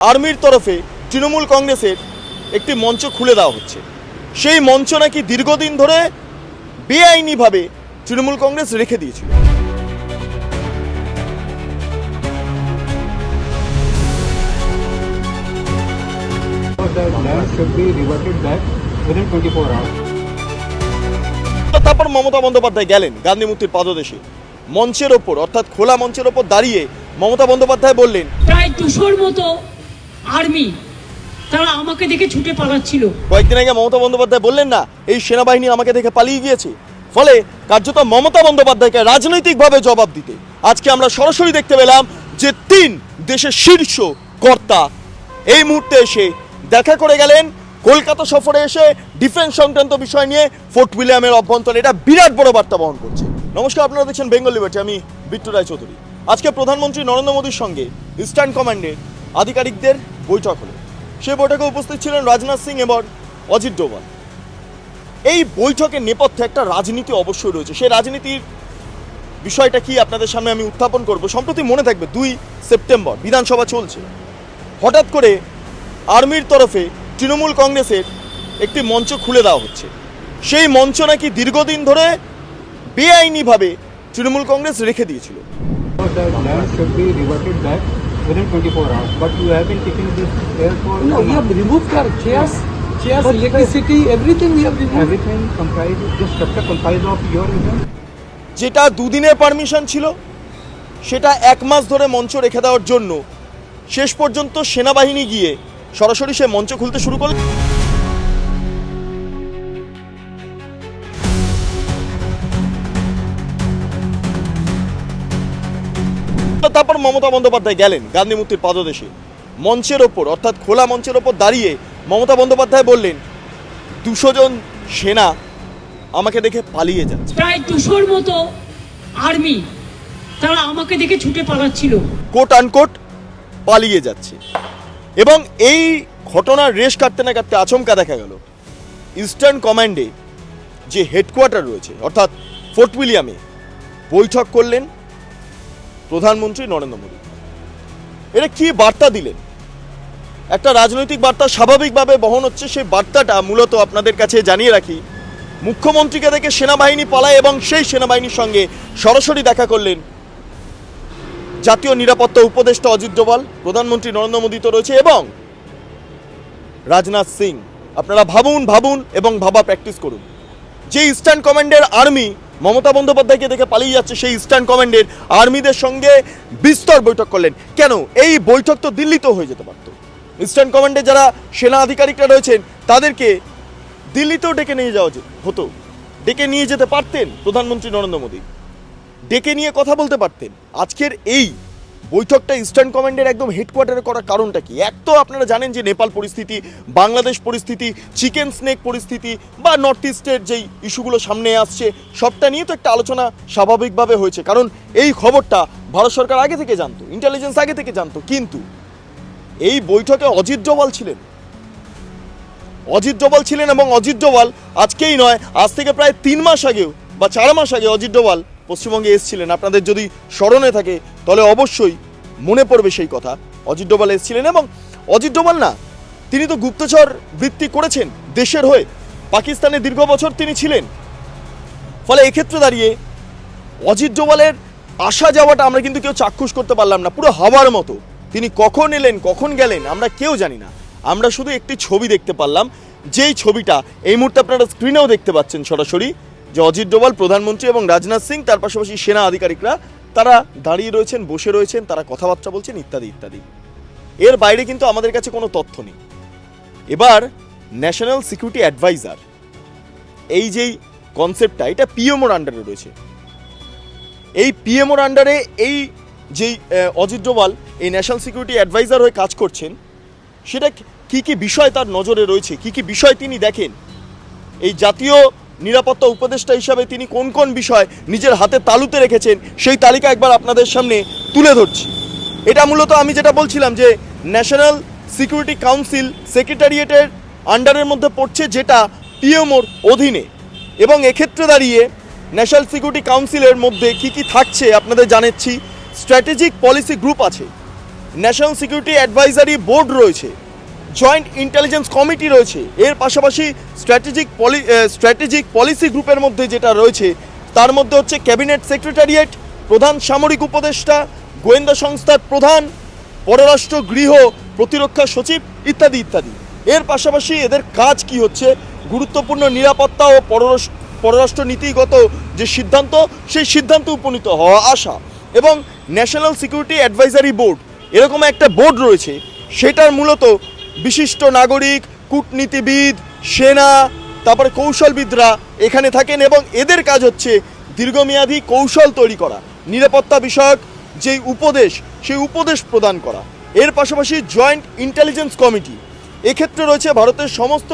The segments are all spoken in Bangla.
আর্মির তরফে তৃণমূল কংগ্রেসের একটি মঞ্চ খুলে দেওয়া হচ্ছে সেই মঞ্চ নাকি দীর্ঘদিন ধরে বেআইনিভাবে তৃণমূল কংগ্রেস রেখে দিয়েছিল The land should be reverted back within 24 hours. তারপর মমতা বন্দ্যোপাধ্যায় গেলেন গান্ধী মূর্তির পাদদেশে মঞ্চের ওপর, অর্থাৎ খোলা মঞ্চের ওপর দাঁড়িয়ে মমতা বন্দ্যোপাধ্যায় বললেন, প্রায় দুশোর মতো আর্মি, তারা আমাকে দেখে ছুটে পালাচ্ছিল। কয়েকদিন আগে মমতা বন্দ্যোপাধ্যায় বললেন না, এই সেনাবাহিনী আমাকে দেখে পালিয়ে গিয়েছে। ফলে কার্যত মমতা বন্দ্যোপাধ্যায়কে রাজনৈতিকভাবে জবাব দিতে আজকে আমরা সরাসরি দেখতে পেলাম যে তিন দেশের শীর্ষ কর্তা এই মুহূর্তে এসে দেখা করে গেলেন, কলকাতা সফরে এসে ডিফেন্স সংক্রান্ত বিষয় নিয়ে ফোর্ট উইলিয়ামের অভ্যন্তরে এটা বিরাট বড় বার্তা বহন করছে। নমস্কার, আপনারা দেখছেন বেঙ্গল লিবার্টি, আমি বিট্টু রায় চৌধুরী। আজকে প্রধানমন্ত্রী নরেন্দ্র মোদীর সঙ্গে ইস্টার্ন কমান্ডের আধিকারিকদের বৈঠক হলো। সেই বৈঠকে উপস্থিত ছিলেন রাজনাথ সিং এবং অজিত ডোভাল। এই বৈঠকের নেপথ্যে একটা রাজনীতি অবশ্যই রয়েছে। সেই রাজনীতির বিষয়টা কি আপনাদের সামনে আমি উত্থাপন করব সম্প্রতি মনে থাকবে দুই সেপ্টেম্বর বিধানসভা চলছে। হঠাৎ করে আর্মির তরফে তৃণমূল কংগ্রেসের একটি মঞ্চ খুলে দেওয়া হচ্ছে। সেই মঞ্চ নাকি দীর্ঘদিন ধরে বেআইনিভাবে তৃণমূল কংগ্রেস রেখে দিয়েছিল। Within 24 hours. But you have been taking this air for No, we have removed our chairs, chairs, but electricity, everything we have removed. Everything comprises, this structure comprises of your region. যেটা দুদিনের পারমিশন ছিল সেটা এক মাস ধরে মঞ্চ রেখে দেওয়ার জন্য শেষ পর্যন্ত সেনাবাহিনী গিয়ে সরাসরি সে মঞ্চ খুলতে শুরু করল তারপর মমতা বন্দ্যোপাধ্যায় গেলেন গান্ধী মূর্তির পাদদেশে। মঞ্চের ওপর অর্থাৎ খোলা মঞ্চের ওপর দাঁড়িয়ে মমতা বন্দ্যোপাধ্যায় বললেন দুশো জন সেনা আমাকে দেখে পালিয়ে যাচ্ছে। প্রায় দুশোর মতো আর্মি তারা আমাকে দেখে ছুটে পালাচ্ছিল। কোট আনকোট পালিয়ে যাচ্ছে। এবং এই ঘটনার রেশ কাটতে না কাটতে আচমকা দেখা গেল। ইস্টার্ন কমান্ডে যে হেডকোয়ার্টার রয়েছে অর্থাৎ ফোর্ট উইলিয়ামে বৈঠক করলেন প্রধানমন্ত্রী নরেন্দ্র মোদী। এটা কি বার্তা দিলেন? একটা রাজনৈতিক বার্তা স্বাভাবিকভাবে বহন হচ্ছে, সেই বার্তাটা মূলত আপনাদের কাছে জানিয়ে রাখি। মুখ্যমন্ত্রীকে দেখে সেনাবাহিনী পালায় এবং সেই সেনাবাহিনীর সঙ্গে সরাসরি দেখা করলেন জাতীয় নিরাপত্তা উপদেষ্টা অজিত ডোভাল, প্রধানমন্ত্রী নরেন্দ্র মোদী তো রয়েছে, এবং রাজনাথ সিং। আপনারা ভাবুন ভাবুন এবং ভাবা প্র্যাকটিস করুন। যে ইস্টার্ন কমান্ডের আর্মি মমতা বন্দ্যোপাধ্যায়কে দেখে পালিয়ে যাচ্ছে সেই ইস্টার্ন কমান্ডের আর্মিদের সঙ্গে বিস্তর বৈঠক করলেন। কেন? এই বৈঠক তো দিল্লিতেও হয়ে যেতে পারত। ইস্টার্ন কমান্ডে যারা সেনা আধিকারিকরা রয়েছেন, তাদেরকে দিল্লিতেও ডেকে নিয়ে যাওয়া হতো। ডেকে নিয়ে যেতে পারতেন প্রধানমন্ত্রী নরেন্দ্র মোদী। ডেকে নিয়ে কথা বলতে পারতেন। আজকের এই বৈঠকটা ইস্টার্ন কমান্ডের একদম হেডকোয়ার্টারে করার কারণটা কি? এক তো আপনারা জানেন যে নেপাল পরিস্থিতি, বাংলাদেশ পরিস্থিতি, চিকেন স্নেক পরিস্থিতি বা নর্থ ইস্টের যেই ইস্যুগুলো সামনে আসছে, সবটা নিয়ে তো একটা আলোচনা স্বাভাবিকভাবে হয়েছে। কারণ এই খবরটা ভারত সরকার আগে থেকে জানতো ইন্টেলিজেন্স আগে থেকে জানতো। কিন্তু এই বৈঠকে অজিত ডোভাল ছিলেন। অজিত ডোভাল ছিলেন এবং অজিত ডোভাল আজকেই নয়, আজ থেকে প্রায় তিন মাস আগেও বা চার মাস আগে অজিত ডোভাল পশ্চিমবঙ্গে এসেছিলেন। আপনাদের যদি স্মরণে থাকে তাহলে অবশ্যই মনে পড়বে সেই কথা। অজিত ডোভাল এসেছিলেন এবং অজিত ডোভাল না, তিনি তো গুপ্তচর বৃত্তি করেছেন দেশের হয়ে। পাকিস্তানে দীর্ঘ বছর তিনি ছিলেন। ফলে এক্ষেত্রে দাঁড়িয়ে অজিত ডোভালের আসা যাওয়াটা আমরা কিন্তু কেউ চাক্ষুষ করতে পারলাম না, পুরো হাওয়ার মতো। তিনি কখন এলেন, কখন গেলেন, আমরা কেউ জানি না। আমরা শুধু একটি ছবি দেখতে পারলাম, যেই ছবিটা এই মুহূর্তে আপনারা স্ক্রিনেও দেখতে পাচ্ছেন সরাসরি, যে অজিত ডোভাল প্রধানমন্ত্রী এবং রাজনাথ সিং, তার পাশাপাশি সেনা আধিকারিকরা তারা দাঁড়িয়ে রয়েছেন, বসে রয়েছেন, তারা কথাবার্তা বলছেন, ইত্যাদি ইত্যাদি। এর বাইরে কিন্তু আমাদের কাছে কোনো তথ্য নেই। এবার ন্যাশনাল সিকিউরিটি অ্যাডভাইজার, এই যেই কনসেপ্টটা, এটা পিএমওর আন্ডারে রয়েছে। এই পিএমওর আন্ডারে এই যেই অজিত ডোভাল, এই ন্যাশনাল সিকিউরিটি অ্যাডভাইজার হয়ে কাজ করছেন, সেটা কি কি বিষয় তার নজরে রয়েছে? কি কি বিষয় তিনি দেখেন? এই জাতীয় নিরাপত্তা উপদেষ্টা হিসাবে তিনি কোন কোন বিষয় নিজের হাতে তালুতে রেখেছেন সেই তালিকা একবার আপনাদের সামনে তুলে ধরছি। এটা মূলত আমি যেটা বলছিলাম যে ন্যাশনাল সিকিউরিটি কাউন্সিল সেক্রেটারিয়েটের আন্ডারের মধ্যে পড়ছে যেটা পিএমওর অধীনে। এবং এক্ষেত্রে দাঁড়িয়ে ন্যাশনাল সিকিউরিটি কাউন্সিলের মধ্যে কি কি থাকছে আপনাদের জানাচ্ছি। স্ট্র্যাটেজিক পলিসি গ্রুপ আছে। ন্যাশনাল সিকিউরিটি অ্যাডভাইজারি বোর্ড রয়েছে। জয়েন্ট ইন্টেলিজেন্স কমিটি রয়েছে। এর পাশাপাশি স্ট্র্যাটেজিক পলি স্ট্র্যাটেজিক পলিসি গ্রুপের মধ্যে যেটা রয়েছে, তার মধ্যে হচ্ছে ক্যাবিনেট সেক্রেটারিয়েট প্রধান সামরিক উপদেষ্টা, গোয়েন্দা সংস্থার প্রধান, পররাষ্ট্র গৃহ, প্রতিরক্ষা সচিব ইত্যাদি ইত্যাদি। এর পাশাপাশি এদের কাজ কি হচ্ছে? গুরুত্বপূর্ণ নিরাপত্তা ও পররাষ্ট্র নীতিগত যে সিদ্ধান্ত, সেই সিদ্ধান্ত উপনীত হওয়া আসা এবং ন্যাশনাল সিকিউরিটি অ্যাডভাইজারি বোর্ড এরকম একটা বোর্ড রয়েছে, সেটার মূলত বিশিষ্ট নাগরিক, কূটনীতিবিদ, সেনা, তারপরে কৌশলবিদরা এখানে থাকেন এবং এদের কাজ হচ্ছে দীর্ঘমেয়াদী কৌশল তৈরি করা, নিরাপত্তা বিষয়ক যেই উপদেশ, সেই উপদেশ প্রদান করা। এর পাশাপাশি জয়েন্ট ইন্টেলিজেন্স কমিটি, এক্ষেত্রে রয়েছে ভারতের সমস্ত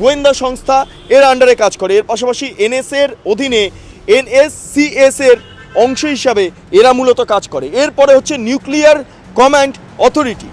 গোয়েন্দা সংস্থা, এর আন্ডারে কাজ করে। এর পাশাপাশি এনএস এর অধীনে এনএসসিএস এর অংশ হিসাবে এরা মূলত কাজ করে। এরপরে হচ্ছে nuclear command authority.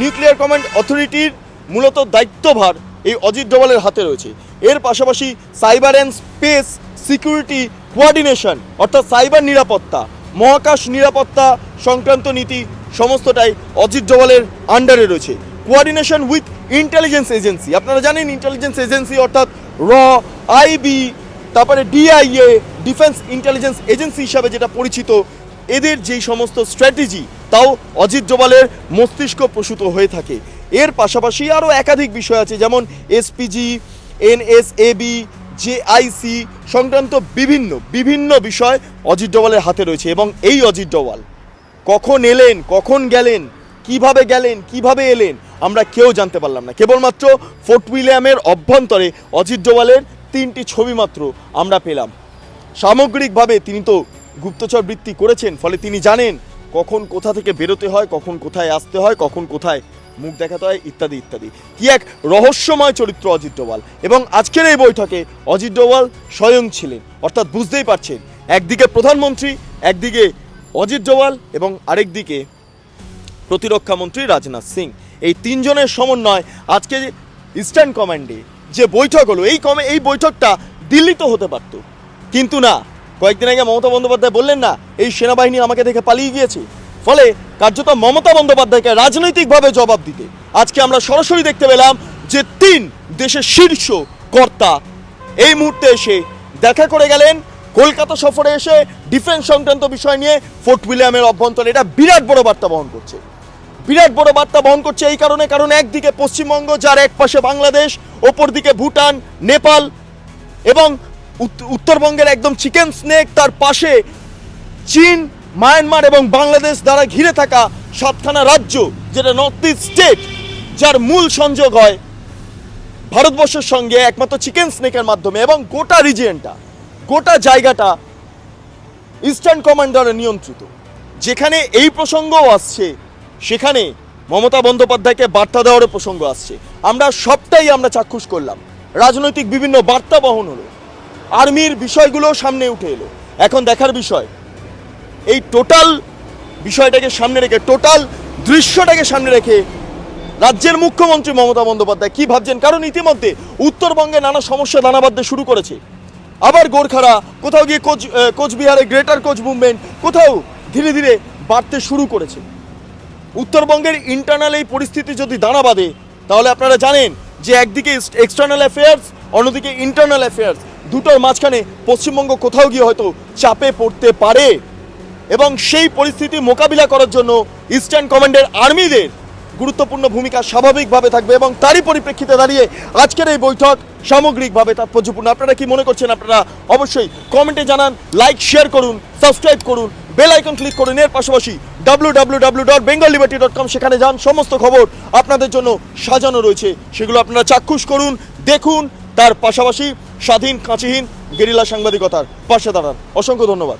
Nuclear command অথরিটির মূলত দায়িত্বভার এই অজিত ডোভালের হাতে রয়েছে। এর পাশাপাশি cyber and space security coordination অর্থাৎ সাইবার নিরাপত্তা, মহাকাশ নিরাপত্তা সংক্রান্ত নীতি সমস্তটাই অজিত ডোভালের আন্ডারে রয়েছে। কোয়ার্ডিনেশন উইথ ইন্টেলিজেন্স এজেন্সি আপনারা জানেন ইন্টেলিজেন্স এজেন্সি অর্থাৎ র আইবি তারপরে ডিআইএ ডিফেন্স ইন্টেলিজেন্স এজেন্সি হিসাবে যেটা পরিচিত, এদের যেই সমস্ত স্ট্র্যাটেজি তাও অজিত ডোভালের মস্তিষ্ক প্রসূত হয়ে থাকে। এর পাশাপাশি আরও একাধিক বিষয় আছে, যেমন এসপিজি, এনএসএবি, জেআইসি সংক্রান্ত বিভিন্ন বিভিন্ন বিষয় অজিত ডোভালের হাতে রয়েছে এবং এই অজিত ডোভাল কখন এলেন, কখন গেলেন, কীভাবে গেলেন, কীভাবে এলেন, আমরা কেউ জানতে পারলাম না। কেবলমাত্র ফোর্ট উইলিয়ামের অভ্যন্তরে অজিত ডোভালের তিনটি ছবি মাত্র আমরা পেলাম। সামগ্রিকভাবে তিনি তো গুপ্তচর বৃত্তি করেছেন, ফলে তিনি জানেন কখন কোথা থেকে বেরোতে হয়, কখন কোথায় আসতে হয়, কখন কোথায় মুখ দেখাতে হয়, ইত্যাদি ইত্যাদি। কি এক রহস্যময় চরিত্র অজিত ডোভাল? এবং আজকের এই বৈঠকে অজিত ডোভাল স্বয়ং ছিলেন। অর্থাৎ বুঝতেই পারছেন, একদিকে প্রধানমন্ত্রী, একদিকে অজিত ডোভাল এবং আরেকদিকে প্রতিরক্ষা মন্ত্রী রাজনাথ সিং। এই তিনজনের সমন্বয় আজকে ইস্টার্ন কমান্ডে যে বৈঠক হলো, এই কমে, এই বৈঠকটা দিল্লিতে হতে পারত। কিন্তু না, কয়েকদিন আগে মমতা বন্দ্যোপাধ্যায় বললেন না, এই সেনাবাহিনী আমাকে দেখে পালিয়ে গিয়েছে। ফলে কার্যত মমতা বন্দ্যোপাধ্যায়কে রাজনৈতিকভাবে জবাব দিতে। আজকে আমরা সরাসরি দেখতে পেলাম যে তিন দেশের শীর্ষ কর্তা এই মুহূর্তে এসে দেখা করে গেলেন। কলকাতা সফরে এসে ডিফেন্স সংক্রান্ত বিষয় নিয়ে ফোর্ট উইলিয়ামের অভ্যন্তরে এটা বিরাট বড় বার্তা বহন করছে। বিরাট বড় বার্তা বহন করছে এই কারণে, কারণ একদিকে পশ্চিমবঙ্গ, যার এক পাশে বাংলাদেশ ওপর দিকে ভুটান, নেপাল এবং উত্তরবঙ্গের একদম চিকেন স্নেক তার পাশে চীন মায়ানমার এবং বাংলাদেশ দ্বারা ঘিরে থাকা সাতখানা রাজ্য, যেটা নর্থ ইস্ট স্টেট যার মূল সংযোগ হয় ভারতবর্ষের সঙ্গে একমাত্র চিকেন স্নেকের মাধ্যমে এবং গোটা রিজিয়নটা, গোটা জায়গাটা ইস্টার্ন কমান্ডারে নিয়ন্ত্রিত। যেখানে এই প্রসঙ্গও আসছে, সেখানে মমতা বন্দ্যোপাধ্যায়কে বার্তা দেওয়ারও প্রসঙ্গ আসছে। আমরা সবটাই আমরা চাক্ষুষ করলাম। রাজনৈতিক বিভিন্ন বার্তা বহন হলো। আর্মির বিষয়গুলো সামনে উঠে এলো। এখন দেখার বিষয় এই টোটাল বিষয়টাকে সামনে রেখে, টোটাল দৃশ্যটাকে সামনে রেখে রাজ্যের মুখ্যমন্ত্রী মমতা বন্দ্যোপাধ্যায় কি ভাবছেন? কারণ ইতিমধ্যে উত্তরবঙ্গে নানা সমস্যা দানা বাঁধতে শুরু করেছে। আবার গোর্খারা কোথাও গিয়ে কোচ কোচবিহারে গ্রেটার কোচ মুভমেন্ট কোথাও ধীরে ধীরে বাড়তে শুরু করেছে। উত্তরবঙ্গের ইন্টারনাল এই পরিস্থিতি যদি দানা বাঁধে, তাহলে আপনারা জানেন যে একদিকে এক্সটার্নাল অ্যাফেয়ার্স অন্যদিকে ইন্টারনাল অ্যাফেয়ার্স দুটোর মাঝখানে পশ্চিমবঙ্গ কোথাও গিয়ে হয়তো চাপে পড়তে পারে। এবং সেই পরিস্থিতি মোকাবিলা করার জন্য ইস্টার্ন কমান্ডের আর্মিদের গুরুত্বপূর্ণ ভূমিকা স্বাভাবিকভাবে থাকবে এবং তারই পরিপ্রেক্ষিতে দাঁড়িয়ে আজকের এই বৈঠক সামগ্রিকভাবে তাৎপর্যপূর্ণ আপনারা কি মনে করছেন আপনারা অবশ্যই কমেন্টে জানান লাইক শেয়ার করুন সাবস্ক্রাইব করুন বেল আইকন ক্লিক করুন। এর পাশাপাশি W dot Bengal dot com সেখানে যান, সমস্ত খবর আপনাদের জন্য সাজানো রয়েছে। সেগুলো আপনারা চাক্ষুষ করুন, দেখুন, তার পাশাপাশি স্বাধীন, কাঁচিহীন, গেরিলা সাংবাদিকতার পাশে দাঁড়ান। অসংখ্য ধন্যবাদ।